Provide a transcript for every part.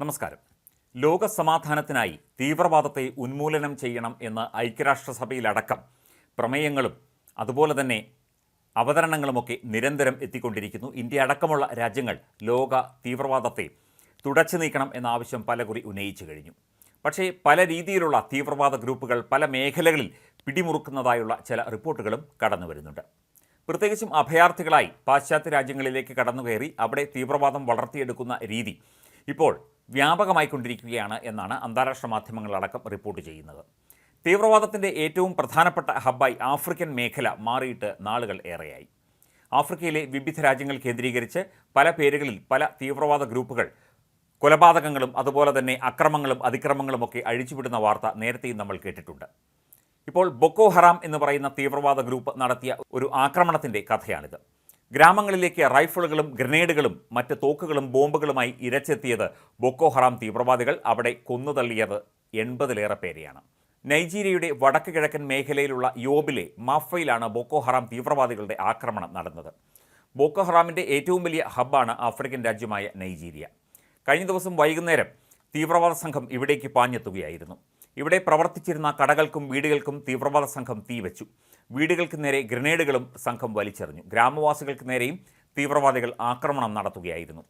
നമസ്കാരം. ലോക സമാധാനത്തിനായി തീവ്രവാദത്തെ ഉന്മൂലനം ചെയ്യണം എന്ന് ഐക്യരാഷ്ട്രസഭയിലടക്കം പ്രമേയങ്ങളും അതുപോലെ തന്നെ അവതരണങ്ങളുമൊക്കെ നിരന്തരം എത്തിക്കൊണ്ടിരിക്കുന്നു. ഇന്ത്യ അടക്കമുള്ള രാജ്യങ്ങൾ ലോക തീവ്രവാദത്തെ തുടച്ചു നീക്കണം എന്ന ആവശ്യം പലകുറി ഉന്നയിച്ചു കഴിഞ്ഞു. പക്ഷേ പല രീതിയിലുള്ള തീവ്രവാദ ഗ്രൂപ്പുകൾ പല മേഖലകളിൽ പിടിമുറുക്കുന്നതായുള്ള ചില റിപ്പോർട്ടുകളും കടന്നു വരുന്നുണ്ട്. പ്രത്യേകിച്ചും അഭയാർത്ഥികളായി പാശ്ചാത്യ രാജ്യങ്ങളിലേക്ക് കടന്നുകയറി അവിടെ തീവ്രവാദം വളർത്തിയെടുക്കുന്ന രീതി ഇപ്പോൾ വ്യാപകമായിക്കൊണ്ടിരിക്കുകയാണ് എന്നാണ് അന്താരാഷ്ട്ര മാധ്യമങ്ങളടക്കം റിപ്പോർട്ട് ചെയ്യുന്നത്. തീവ്രവാദത്തിന്റെ ഏറ്റവും പ്രധാനപ്പെട്ട ഹബ്ബായി ആഫ്രിക്കൻ മേഖല മാറിയിട്ട് നാളുകൾ ഏറെയായി. ആഫ്രിക്കയിലെ വിവിധ രാജ്യങ്ങൾ കേന്ദ്രീകരിച്ച് പല പേരുകളിൽ പല തീവ്രവാദ ഗ്രൂപ്പുകൾ കൊലപാതകങ്ങളും അതുപോലെ തന്നെ അക്രമങ്ങളും അതിക്രമങ്ങളുമൊക്കെ അഴിച്ചുവിടുന്ന വാർത്ത നേരത്തെയും നമ്മൾ കേട്ടിട്ടുണ്ട്. ഇപ്പോൾ ബൊക്കോ ഹറാം എന്ന് പറയുന്ന തീവ്രവാദ ഗ്രൂപ്പ് നടത്തിയ ഒരു ആക്രമണത്തിന്റെ കഥയാണിത്. ഗ്രാമങ്ങളിലേക്ക് റൈഫിളുകളും ഗ്രനേഡുകളും മറ്റ് തോക്കുകളും ബോംബുകളുമായി ഇരച്ചെത്തിയത് ബൊക്കോ ഹറാം തീവ്രവാദികൾ അവിടെ കൊന്നുതള്ളിയത് എൺപതിലേറെ പേരെയാണ്. നൈജീരിയയുടെ വടക്ക് കിഴക്കൻ മേഖലയിലുള്ള യോബിലെ മാഫയിലാണ് ബൊക്കോ ഹറാം തീവ്രവാദികളുടെ ആക്രമണം നടന്നത്. ബോക്കോ ഹറാമിന്റെ ഏറ്റവും വലിയ ഹബ്ബാണ് ആഫ്രിക്കൻ രാജ്യമായ നൈജീരിയ. കഴിഞ്ഞ ദിവസം വൈകുന്നേരം തീവ്രവാദ സംഘം ഇവിടേക്ക് പാഞ്ഞെത്തുകയായിരുന്നു. ഇവിടെ പ്രവർത്തിച്ചിരുന്ന കടകൾക്കും വീടുകൾക്കും തീവ്രവാദ സംഘം തീവച്ചു. വീടുകൾക്ക് നേരെ ഗ്രനേഡുകളും സംഘം വലിച്ചെറിഞ്ഞു. ഗ്രാമവാസികൾക്ക് നേരെയും തീവ്രവാദികൾ ആക്രമണം നടത്തുകയായിരുന്നു.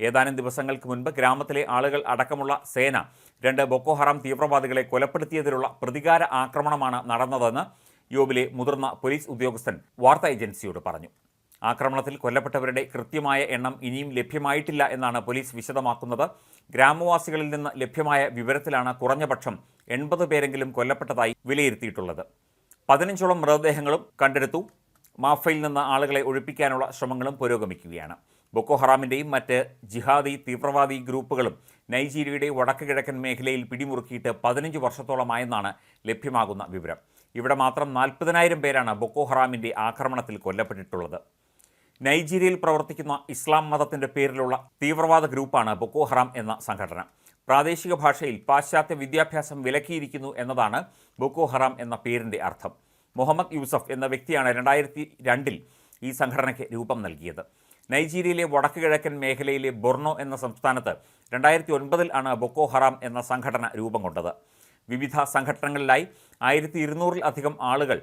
ഏതാനും ദിവസങ്ങൾക്ക് മുൻപ് ഗ്രാമത്തിലെ ആളുകൾ അടക്കമുള്ള സേന രണ്ട് ബൊക്കോഹറാം തീവ്രവാദികളെ കൊലപ്പെടുത്തിയതിലുള്ള പ്രതികാര ആക്രമണമാണ് നടന്നതെന്ന് യോബിലെ മുതിർന്ന പോലീസ് ഉദ്യോഗസ്ഥൻ വാർത്താ ഏജൻസിയോട് പറഞ്ഞു. ആക്രമണത്തിൽ കൊല്ലപ്പെട്ടവരുടെ കൃത്യമായ എണ്ണം ഇനിയും ലഭ്യമായിട്ടില്ല എന്നാണ് പോലീസ് വിശദമാക്കുന്നത്. ഗ്രാമവാസികളിൽ നിന്ന് ലഭ്യമായ വിവരത്തിലാണ് കുറഞ്ഞപക്ഷം എൺപത് പേരെങ്കിലും കൊല്ലപ്പെട്ടതായി വിലയിരുത്തിയിട്ടുള്ളത്. പതിനഞ്ചോളം മൃതദേഹങ്ങളും കണ്ടെടുത്തു. മാഫയിൽ നിന്ന് ആളുകളെ ഒഴിപ്പിക്കാനുള്ള ശ്രമങ്ങളും പുരോഗമിക്കുകയാണ്. ബൊക്കോ ഹറാമിന്റെയും മറ്റ് ജിഹാദി തീവ്രവാദി ഗ്രൂപ്പുകളും നൈജീരിയയുടെ വടക്ക് കിഴക്കൻ മേഖലയിൽ പിടിമുറുക്കിയിട്ട് പതിനഞ്ച് വർഷത്തോളമായെന്നാണ് ലഭ്യമാകുന്ന വിവരം. ഇവിടെ മാത്രം നാൽപ്പതിനായിരം പേരാണ് ബൊക്കോ ഹറാമിന്റെ ആക്രമണത്തിൽ കൊല്ലപ്പെട്ടിട്ടുള്ളത്. നൈജീരിയയിൽ പ്രവർത്തിക്കുന്ന ഇസ്ലാം മതത്തിന്റെ പേരിലുള്ള തീവ്രവാദ ഗ്രൂപ്പാണ് ബൊക്കോ ഹറാം എന്ന സംഘടന. പ്രാദേശിക ഭാഷയിൽ പാശ്ചാത്യ വിദ്യാഭ്യാസം വിലക്കിയിരിക്കുന്നു എന്നതാണ് ബൊക്കോ ഹറാം എന്ന പേരിന്റെ അർത്ഥം. മുഹമ്മദ് യൂസഫ് എന്ന വ്യക്തിയാണ് രണ്ടായിരത്തി രണ്ടിൽ ഈ സംഘടനയ്ക്ക് രൂപം നൽകിയത്. നൈജീരിയയിലെ വടക്ക് കിഴക്കൻ മേഖലയിലെ ബൊർണോ എന്ന സംസ്ഥാനത്ത് രണ്ടായിരത്തി ഒൻപതിൽ ആണ് ബൊക്കോ ഹറാം എന്ന സംഘടന രൂപം കൊണ്ടത്. വിവിധ സംഘടനകളിലായി ആയിരത്തി ഇരുന്നൂറിൽ അധികം ആളുകൾ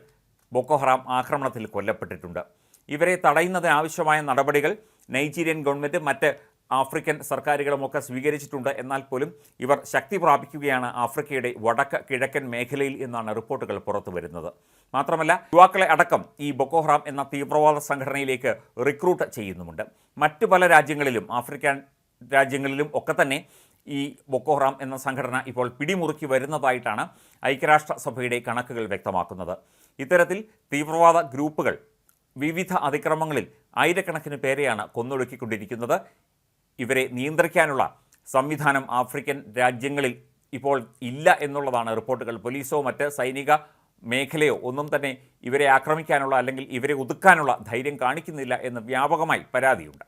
ബൊക്കോ ഹറാം ആക്രമണത്തിൽ കൊല്ലപ്പെട്ടിട്ടുണ്ട്. ഇവരെ തടയുന്നതിനാവശ്യമായ നടപടികൾ നൈജീരിയൻ ഗവൺമെന്റ് മറ്റ് ആഫ്രിക്കൻ സർക്കാരുകളുമൊക്കെ സ്വീകരിച്ചിട്ടുണ്ട്. എന്നാൽ പോലും ഇവർ ശക്തി പ്രാപിക്കുകയാണ് ആഫ്രിക്കയുടെ വടക്ക് കിഴക്കൻ മേഖലയിൽ എന്നാണ് റിപ്പോർട്ടുകൾ പുറത്തു വരുന്നത്. മാത്രമല്ല യുവാക്കളെ അടക്കം ഈ ബൊക്കോഹ്റാം എന്ന തീവ്രവാദ സംഘടനയിലേക്ക് റിക്രൂട്ട് ചെയ്യുന്നുമുണ്ട്. മറ്റു പല രാജ്യങ്ങളിലും ആഫ്രിക്കൻ രാജ്യങ്ങളിലും ഒക്കെ തന്നെ ഈ ബൊക്കോഹ്റാം എന്ന സംഘടന ഇപ്പോൾ പിടിമുറുക്കി വരുന്നതായിട്ടാണ് ഐക്യരാഷ്ട്രസഭയുടെ കണക്കുകൾ വ്യക്തമാക്കുന്നത്. ഇത്തരത്തിൽ തീവ്രവാദ ഗ്രൂപ്പുകൾ വിവിധ അതിക്രമങ്ങളിൽ ആയിരക്കണക്കിന് പേരെയാണ് കൊന്നൊടുക്കിക്കൊണ്ടിരിക്കുന്നത്. ഇവരെ നിയന്ത്രിക്കാനുള്ള സംവിധാനം ആഫ്രിക്കൻ രാജ്യങ്ങളിൽ ഇപ്പോൾ ഇല്ല എന്നുള്ളതാണ് റിപ്പോർട്ടുകൾ. പോലീസോ മറ്റ് സൈനിക മേഖലയോ ഒന്നും തന്നെ ഇവരെ ആക്രമിക്കാനുള്ള അല്ലെങ്കിൽ ഇവരെ ഒതുക്കാനുള്ള ധൈര്യം കാണിക്കുന്നില്ല എന്ന് വ്യാപകമായി പരാതിയുണ്ട്.